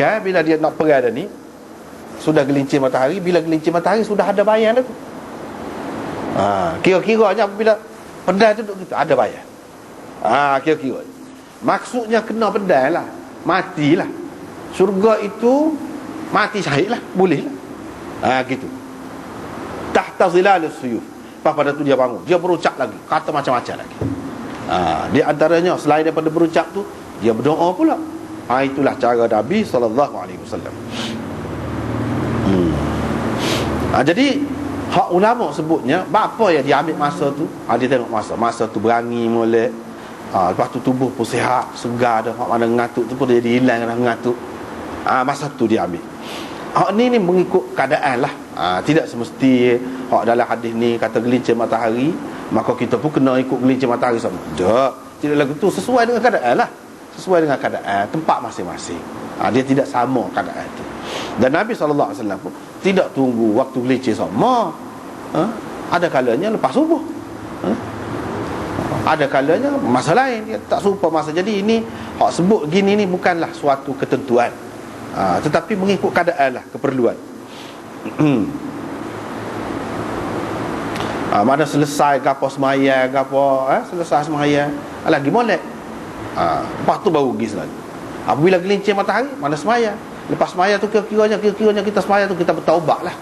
Kan bila dia nak pergi dah ni Sudah gelincir matahari Bila gelincir matahari sudah ada bayang dah tu. Ha, Kira-kiranya apabila Pedai tu duduk gitu Ada bayang. Ha, Kira-kira. Maksudnya kena pedai lah Matilah. Surga itu Mati syahid lah Boleh lah. Ha, Gitu. Tahta zilalus suyuf Lepas pada tu dia bangun Dia berucap lagi Kata macam-macam lagi. Ha, Di antaranya Selain daripada berucap tu Dia berdoa pula ha, Itulah cara Nabi SAW hmm. ha, Jadi Hak ulama sebutnya Apa yang dia ambil masa tu? Ha, Dia tengok masa. Masa tu berani molek. Ha, Lepas tu tubuh pun sihat Segar dah. Hak mana ngatuk tu pun dia hilang dah ngatuk. Ha, Masa tu dia ambil. Hak ni ni mengikut keadaan lah. Ha, Tidak semesti Hak dalam hadis ni kata gelincir matahari Maka kita pun kena ikut gelincir matahari sama. Tak. Tidak lagu tu sesuai dengan keadaan lah Sesuai dengan keadaan Tempat masing-masing. Ha, Dia tidak sama keadaan tu. Dan Nabi SAW pun Tidak tunggu waktu gelincir sama. Ha? Ada kalanya lepas subuh. Ha? Ada kalanya masa lain. Dia tak serupa masa Jadi ini Hak sebut gini ni bukanlah suatu ketentuan. Ha, Tetapi mengikut keadaan lah Keperluan. Ha, Mana selesai Gapa semaya Gapa eh, Selesai semaya Lagi molek ha, Lepas tu baru pergi lagi Apabila gelincir matahari Mana semaya. Lepas semaya tu kira-kiranya Kira-kiranya kita semaya tu Kita bertaubat lah.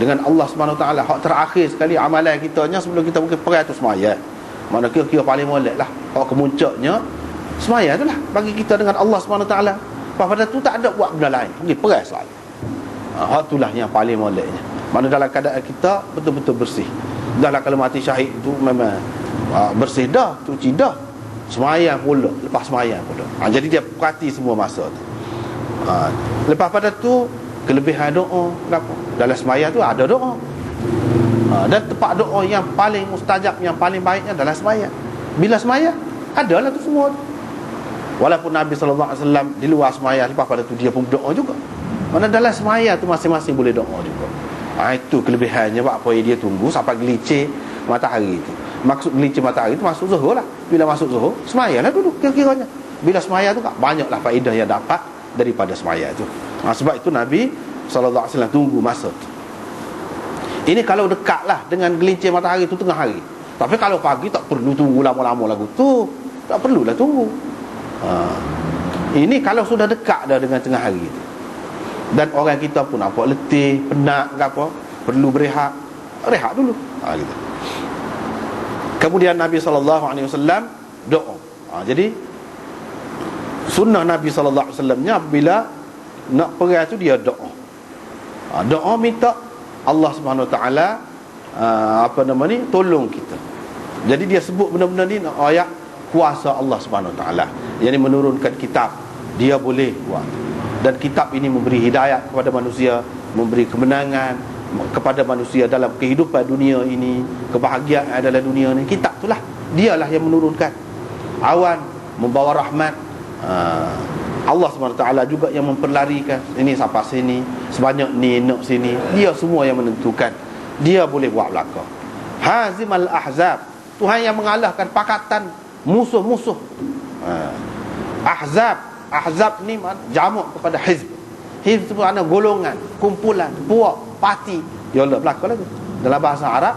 Dengan Allah SWT Hak terakhir sekali Amalan kita nya Sebelum kita mungkin pergi tu semaya. Mana kira-kira paling molek lah. Hak kemuncaknya Semaya tu lah Bagi kita dengan Allah SWT pada tu tak ada buat benda lain. Peras selalu. Ha, Itulah yang paling moleknya. Mana dalam keadaan kita betul-betul bersih. Dahlah kalau mati syahid tu memang ha, Bersih dah, cuci dah Semayang pula, lepas semayang pula. Ha, Jadi dia perhati semua masa tu. Ha, Lepas pada tu Kelebihan doa apa? Dalam semayang tu ada doa. Ha, Dan tempat doa yang paling mustajab Yang paling baiknya dalam semayang Bila semayang, adalah tu semua tu. Walaupun Nabi SAW di luar semaya Lepas pada tu dia pun berdoa juga. Mana dalam semaya tu masing-masing boleh doa juga. Ha, Itu kelebihannya. Apa dia tunggu sampai gelicir matahari itu Maksud gelicir matahari itu masuk zuhur lah Bila masuk zuhur semaya lah dulu kira-kiranya Bila semaya tu tak banyaklah faedah yang dapat Daripada semaya itu ha, Sebab itu Nabi SAW tunggu masa tu Ini kalau dekat lah Dengan gelincir matahari itu tengah hari Tapi kalau pagi tak perlu tunggu lama-lama lagu tu Tak perlulah tunggu ha. Ini kalau sudah dekat dah dengan tengah hari itu. Dan orang kita pun apa letih, penat ke apa, perlu berehat, rehat dulu. Ha, gitu. Kemudian Nabi SAW doa. Ha, jadi sunnah Nabi SAW-nya bila nak pergi tu dia doa. Ha, doa minta Allah Subhanahu taala ha, apa nama ni tolong kita. Jadi dia sebut benda-benda ni ayat kuasa Allah Subhanahu taala yang menurunkan kitab dia boleh buat dan kitab ini memberi hidayah kepada manusia memberi kemenangan kepada manusia dalam kehidupan dunia ini kebahagiaan dalam dunia ini kitab itulah dialah yang menurunkan. Awan membawa rahmat. Ah, Allah SWT juga yang memperlarikan. Ini sampai sini sebanyak ni nak sini. Dia semua yang menentukan. Dia boleh buat belakang hazim al-ahzab. Tuhan yang mengalahkan pakatan musuh-musuh. Ha. ahzab. Ahzab ni jamak kepada hizb. Hizb itu golongan kumpulan puak parti ya Allah berlaku dalam bahasa Arab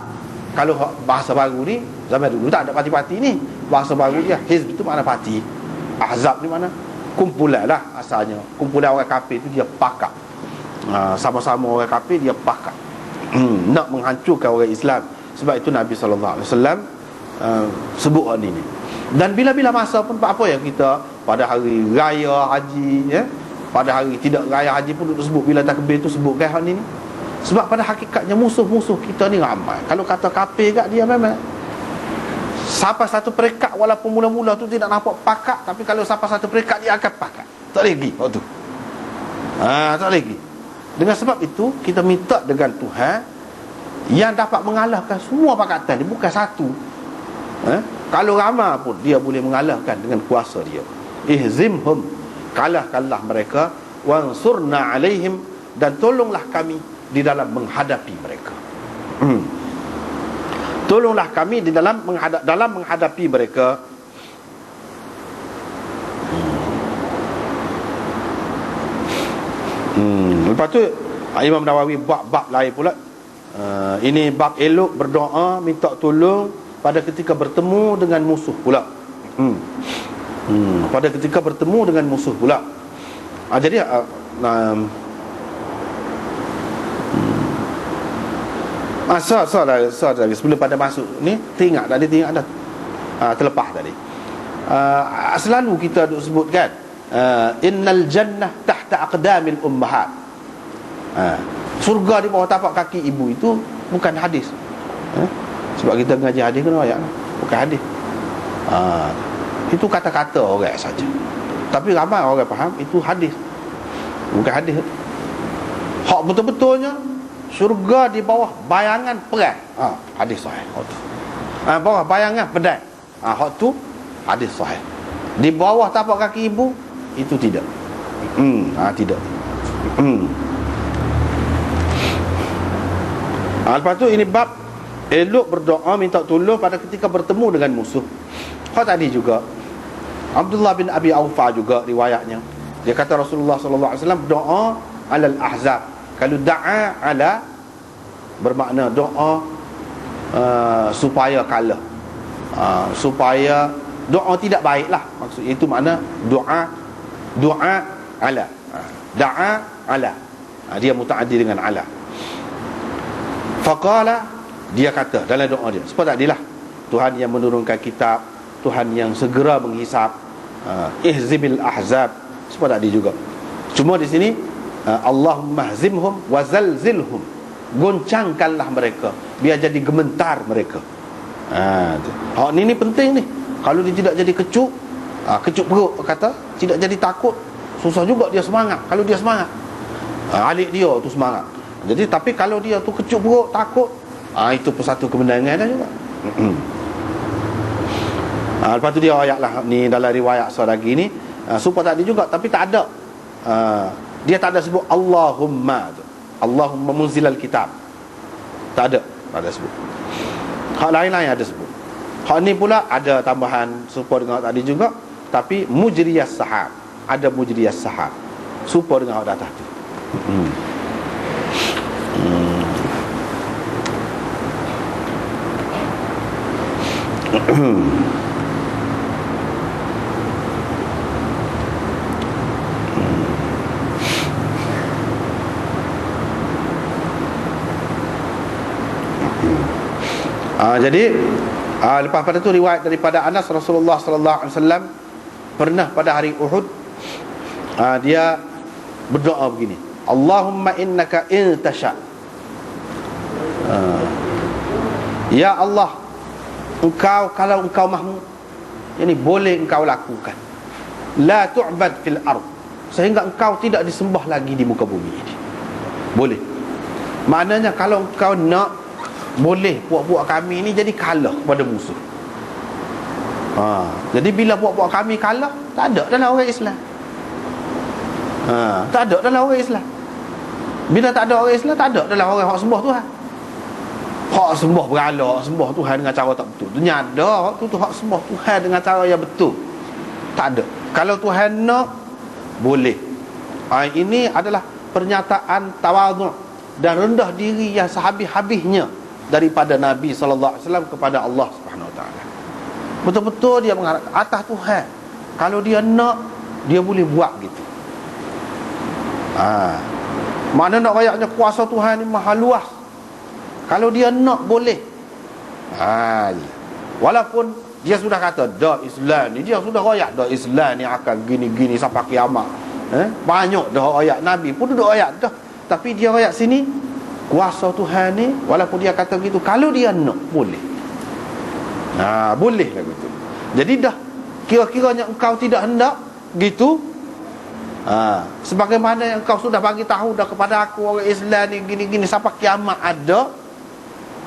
kalau bahasa baru ni zaman dulu tak ada parti-parti ni. Bahasa baru dia hizb itu makna parti ahzab ni mana kumpulan lah asalnya. Kumpulan orang kafir itu dia pakak. Ha, sama-sama orang kafir dia pakak. Hmm, nak menghancurkan orang Islam. Sebab itu Nabi SAW uh, sebut ini. Ni dan bila-bila masa pun apa yang kita pada hari raya haji ya pada hari tidak raya haji pun duduk sebut. Bila takbir tu sebut kan ni sebab pada hakikatnya musuh-musuh kita ni ramai. Kalau kata kafir kat dia memang. Sampai satu perekat walaupun mula-mula tu tidak nampak pakat tapi kalau sampai satu perekat dia akan pakat. Tak lagi waktu ha, tak lagi. Dengan sebab itu kita minta dengan Tuhan yang dapat mengalahkan semua pakatan dia bukan satu. Eh? Kalau ramah pun dia boleh mengalahkan dengan kuasa dia. Ihzimhum. Kalahkanlah mereka. Wansurna alaihim. Dan tolonglah kami di dalam menghadapi mereka. Hmm. Tolonglah kami di dalam menghadap dalam menghadapi mereka. hmm. lepas tu Imam Nawawi bab-bab lain pula uh, ini bab elok berdoa minta tolong pada ketika bertemu dengan musuh pula hmm. Hmm. pada ketika bertemu dengan musuh pula uh, jadi uh, Masa so lah, so lagi sebelum pada masuk ni tengok tadi tengok dah uh, terlepas tadi. Uh, selalu kita duk sebut kan uh, innal jannah tahta aqdamil ummahat. Uh, surga di bawah tapak kaki ibu itu bukan hadis. Uh, sebab kita ngaji hadis kena ayat bukan hadis. Uh, itu kata-kata orang saja. Tapi ramai orang faham itu hadis. Bukan hadis. Hak betul-betulnya syurga di bawah bayangan perang. Ha, hadis sahih. Ha, bawah bayangan pedang. Ha, hak tu hadis sahih. Di bawah tapak kaki ibu itu tidak. Hmm, ha, tidak. Hmm. Ha, lepas tu ini bab elok berdoa minta tolong pada ketika bertemu dengan musuh. Hak tadi juga Abdullah bin Abi Aufa juga riwayatnya. Dia kata Rasulullah sallallahu alaihi wasallam doa alal ahzab kalau da'a ala bermakna doa uh, supaya kalah. Uh, supaya doa tidak baiklah. Maksud itu makna doa doa ala. Uh, da'a ala. Uh, dia mutaaddi dengan ala. Faqala dia kata dalam doa dia sebab tak lah Tuhan yang menurunkan kitab Tuhan yang segera menghisap uh, ihzibil ahzab. Sebab tak juga. Cuma di sini Allahumma hzimhum wa zalzilhum. Goncangkanlah mereka. Biar jadi gementar mereka. Ha ni ni penting ni. Kalau dia tidak jadi kecut ha, kecut perut kata tidak jadi takut susah juga dia semangat. Kalau dia semangat ha, alik dia tu semangat. Jadi tapi kalau dia tu kecut perut takut ha, itu pun satu kemenangan dah juga. Ha, lepas tu dia ayat lah ni dalam riwayat so lagi ni. Ha, supaya tadi juga tapi tak ada. Ha, dia tak ada sebut Allahumma tu. Allahumma munzilal kitab. Tak ada, tak ada sebut. Hak lain-lain ada sebut. Hak ni pula ada tambahan serupa dengan tadi juga tapi mujriyas sahab. Ada mujriyas sahab. Serupa dengan hak datang tu. Hmm. Hmm. Ha, jadi ha, lepas pada tu riwayat daripada Anas Rasulullah sallallahu alaihi wasallam pernah pada hari Uhud ha, dia berdoa begini. Allahumma innaka in tasha. Ha, ya Allah, engkau kalau engkau mahu ini boleh engkau lakukan. La tu'bad fil ard sehingga engkau tidak disembah lagi di muka bumi ini. Boleh. Maknanya kalau engkau nak boleh puak-puak kami ni jadi kalah kepada musuh ha. jadi bila puak-puak kami kalah tak ada dalam orang Islam ha. tak ada dalam orang Islam bila tak ada orang Islam tak ada dalam orang hak sembah Tuhan hak sembah hak sembah Tuhan dengan cara tak betul dunia ada tu tu hak sembah Tuhan dengan cara yang betul tak ada kalau Tuhan nak boleh ha. ini adalah pernyataan tawaduk dan rendah diri yang sehabis-habisnya daripada Nabi sallallahu alaihi wasallam kepada Allah Subhanahu taala. Betul-betul dia mengharap atas Tuhan. Kalau dia nak dia boleh buat gitu. Ha. Mana nak rayaknya kuasa Tuhan ni maha luas. Kalau dia nak boleh. Ha. Walaupun dia sudah kata dah Islam ni dia sudah royak dah Islam ni akan gini-gini sampai kiamat. Eh? Banyak dah ayat Nabi pun dah ayat dah. Tapi dia royak sini kuasa Tuhan ni walaupun dia kata begitu kalau dia nak boleh. Ha, boleh lah gitu jadi dah kira-kiranya engkau tidak hendak gitu. Ha, sebagaimana yang engkau sudah bagi tahu dah kepada aku orang Islam ni gini-gini sampai kiamat ada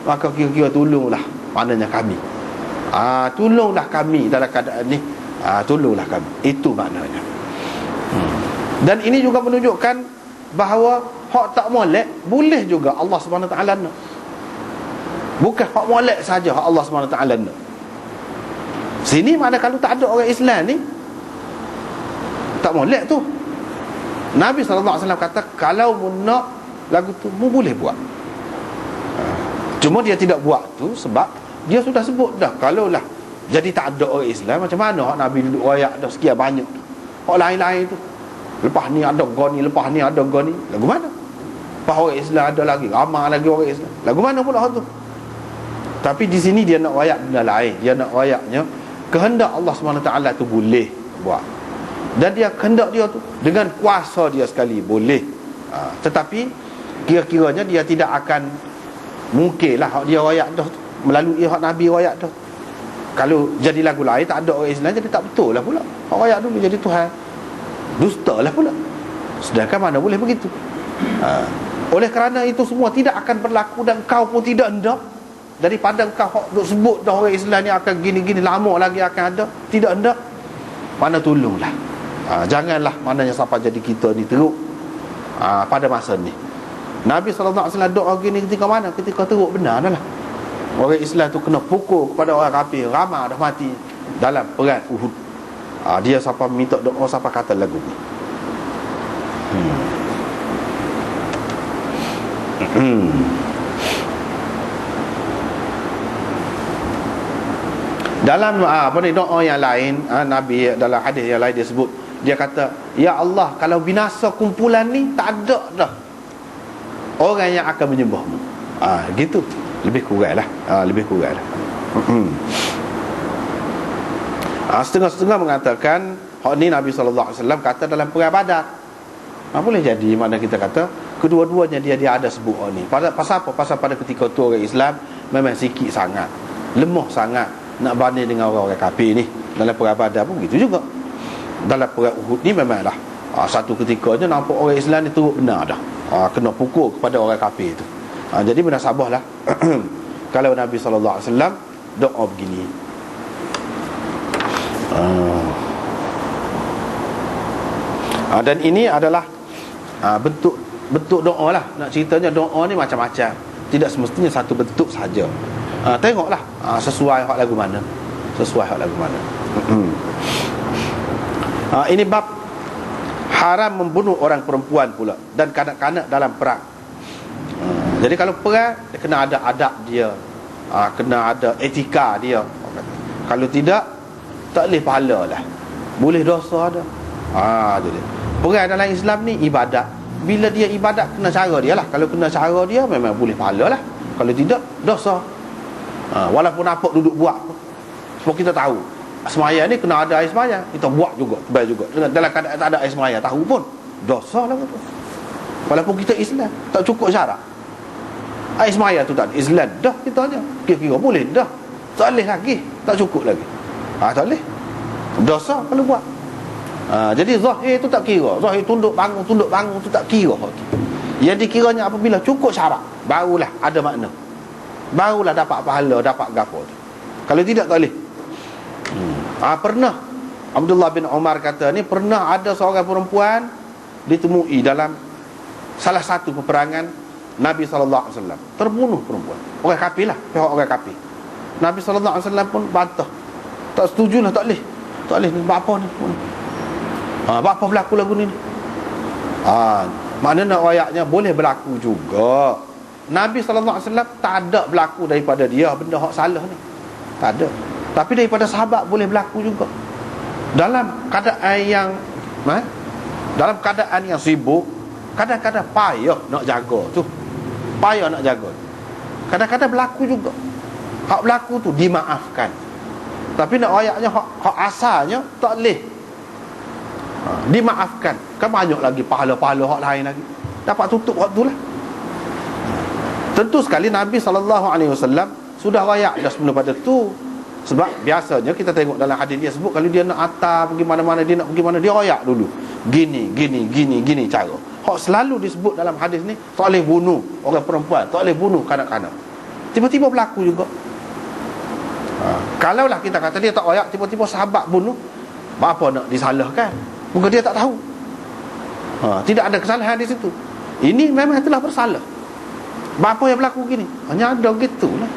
maka kira-kira tolonglah maknanya kami. Ha, tolonglah kami dalam keadaan ni. Ha, tolonglah kami. Itu maknanya. Hmm. dan ini juga menunjukkan bahawa hak tak molek boleh juga Allah Subhanahu taala nak. Bukan hak molek saja hak Allah Subhanahu taala nak. Sini mana kalau tak ada orang Islam ni? Tak molek tu. Nabi SAW kata kalau mu nak lagu tu mu boleh buat. Cuma dia tidak buat tu sebab dia sudah sebut dah kalau lah jadi tak ada orang Islam macam mana hak Nabi duduk rayak dah sekian banyak tu? Hak lain-lain tu lepas ni ada goni lepas ni ada goni lagu mana? Lepas orang Islam ada lagi ramai lagi orang Islam. Lagu mana pula tu? Tapi di sini dia nak rayak benda lain. Dia nak rayaknya kehendak Allah SWT tu boleh buat. Dan dia kehendak dia tu dengan kuasa dia sekali boleh. Ha, tetapi kira-kiranya dia tidak akan mungkin lah dia rayak dah melalui hak Nabi rayak dah kalau jadi lagu lain tak ada orang Islam jadi tak betul lah pula. Hak rayak dulu jadi Tuhan dusta lah pula. Sedangkan mana boleh begitu? Ha. oleh kerana itu semua tidak akan berlaku dan kau pun tidak hendak. Daripada kau duk sebut dah orang Islam ni akan gini-gini lama lagi akan ada. Tidak hendak. Mana tolonglah ha, janganlah mananya siapa jadi kita ni teruk. Ha, pada masa ni. Nabi SAW doa gini ketika mana? Ketika teruk benar lah. Orang Islam tu kena pukul kepada orang kafir. Ramah dah mati dalam perang Uhud ha, dia siapa minta doa siapa kata lagu ni? Hmm. Hmm. dalam ah, apa ni doa yang lain ha, Nabi dalam hadis yang lain dia sebut dia kata ya Allah kalau binasa kumpulan ni tak ada dah. Orang yang akan menyembahmu. Ah ha, gitu. Lebih kurang lah ha, lebih kurang lah ha, setengah-setengah mengatakan hak ni Nabi SAW kata dalam perang badar. Ha, boleh jadi mana kita kata kedua-duanya dia dia ada sebut hak ni. Pasal, pasal apa? pasal pada ketika tu orang Islam memang sikit sangat lemah sangat nak banding dengan orang-orang kafir ni. Dalam perang badar pun gitu juga. Dalam perang Uhud ni memanglah ha, satu ketikanya nampak orang Islam ni turut benar dah. Ha, kena pukul kepada orang kafir tu. Ha, jadi sabah lah kalau Nabi SAW doa begini ha. Ha, dan ini adalah ha, bentuk bentuk doa lah. Nak ceritanya doa ni macam-macam. Tidak semestinya satu bentuk saja. Ha, tengoklah ha, sesuai hak lagu mana. Sesuai hak lagu mana. Ha, ini bab haram membunuh orang perempuan pula dan kanak-kanak dalam perang. Ha, jadi kalau perang dia kena ada adab dia. Ha, kena ada etika dia. Kalau tidak tak boleh pahala lah. Boleh dosa ada. Ha, jadi perang dalam Islam ni ibadat. Bila dia ibadat kena cara dia lah. Kalau kena cara dia memang boleh pahala lah. Kalau tidak dosa. Ha, walaupun apa duduk buat sebab kita tahu semaya ni kena ada air semaya. Kita buat juga baik juga. Dalam keadaan tak ada air semaya tahu pun. Dosa lah tu walaupun kita Islam tak cukup syarat. Air semaya tu tak ada. Islam dah kita hanya kira-kira boleh dah. Tak boleh lagi. Tak cukup lagi ha, tak boleh. Dosa kalau buat. Ha, jadi zahir tu tak kira. Zahir tunduk bangun tunduk bangun tu tak kira yang dikiranya apabila cukup syarat barulah ada makna. Barulah dapat pahala dapat gapo kalau tidak tak boleh. Ha, pernah. Abdullah bin Umar kata ni pernah ada seorang perempuan ditemui dalam salah satu peperangan Nabi wasallam. Terbunuh perempuan. Orang kafir lah, pihak orang kafir. Nabi wasallam pun bantah. Tak setuju lah tak boleh. Tak boleh ni apa ni? Ha, apa berlaku lagu ni? Ha, mana nak ayatnya boleh berlaku juga. Nabi wasallam tak ada berlaku daripada dia benda hak salah ni. Tak ada. Tapi daripada sahabat boleh berlaku juga Dalam keadaan yang eh, Dalam keadaan yang sibuk Kadang-kadang payah nak jaga tu Payah nak jaga Kadang-kadang berlaku juga Hak berlaku tu dimaafkan Tapi nak ayatnya hak, hak asalnya Tak boleh ha, Dimaafkan Kan banyak lagi pahala-pahala hak lain lagi Dapat tutup waktu lah Tentu sekali Nabi SAW Sudah rayak dah sebelum pada tu sebab biasanya kita tengok dalam hadis dia sebut kalau dia nak atar pergi mana-mana dia nak pergi mana dia royak dulu. Gini, gini, gini, gini cara. Hak selalu disebut dalam hadis ni tak boleh bunuh orang perempuan, tak boleh bunuh kanak-kanak. Tiba-tiba berlaku juga. Ha. Kalaulah kita kata dia tak royak tiba-tiba sahabat bunuh, apa nak disalahkan? Mungkin dia tak tahu. Ha. tidak ada kesalahan di situ. Ini memang telah bersalah. Apa yang berlaku gini? Hanya ada gitulah.